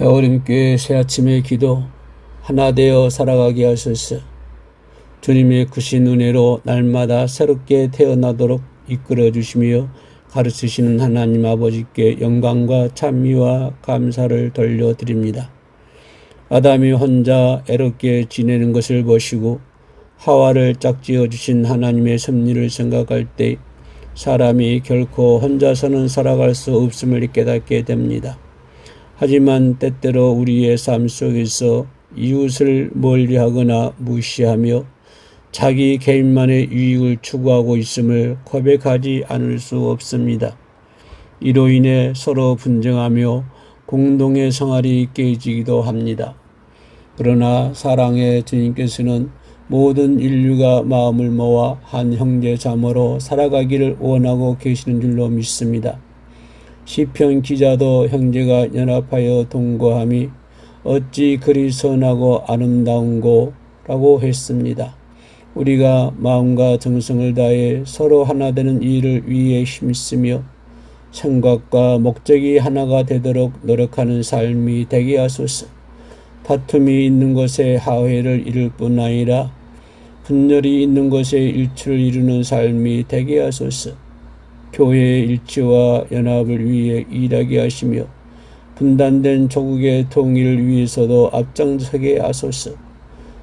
해오림교회 새아침의 기도 하나 되어 살아가게 하소서. 주님의 크신 은혜로 날마다 새롭게 태어나도록 이끌어 주시며 가르치시는 하나님 아버지께 영광과 찬미와 감사를 돌려드립니다. 아담이 혼자 애롭게 지내는 것을 보시고 하와를 짝지어 주신 하나님의 섭리를 생각할 때 사람이 결코 혼자서는 살아갈 수 없음을 깨닫게 됩니다. 하지만 때때로 우리의 삶 속에서 이웃을 멀리하거나 무시하며 자기 개인만의 유익을 추구하고 있음을 고백하지 않을 수 없습니다. 이로 인해 서로 분쟁하며 공동의 생활이 깨지기도 합니다. 그러나 사랑의 주님께서는 모든 인류가 마음을 모아 한 형제 자매로 살아가기를 원하고 계시는 줄로 믿습니다. 시편 기자도 형제가 연합하여 동거함이 어찌 그리 선하고 아름다운고라고 했습니다. 우리가 마음과 정성을 다해 서로 하나 되는 일을 위해 힘쓰며 생각과 목적이 하나가 되도록 노력하는 삶이 되게 하소서. 다툼이 있는 곳에 하회를 이룰 뿐 아니라 분열이 있는 곳에 일치를 이루는 삶이 되게 하소서. 교회의 일치와 연합을 위해 일하게 하시며 분단된 조국의 통일을 위해서도 앞장서게 하소서.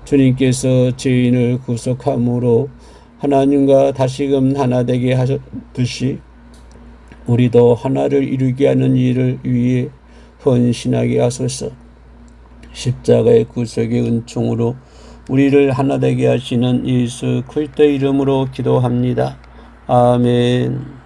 주님께서 죄인을 구속함으로 하나님과 다시금 하나 되게 하셨듯이 우리도 하나를 이루게 하는 일을 위해 헌신하게 하소서. 십자가의 구속의 은총으로 우리를 하나 되게 하시는 예수 그리스도 이름으로 기도합니다. 아멘.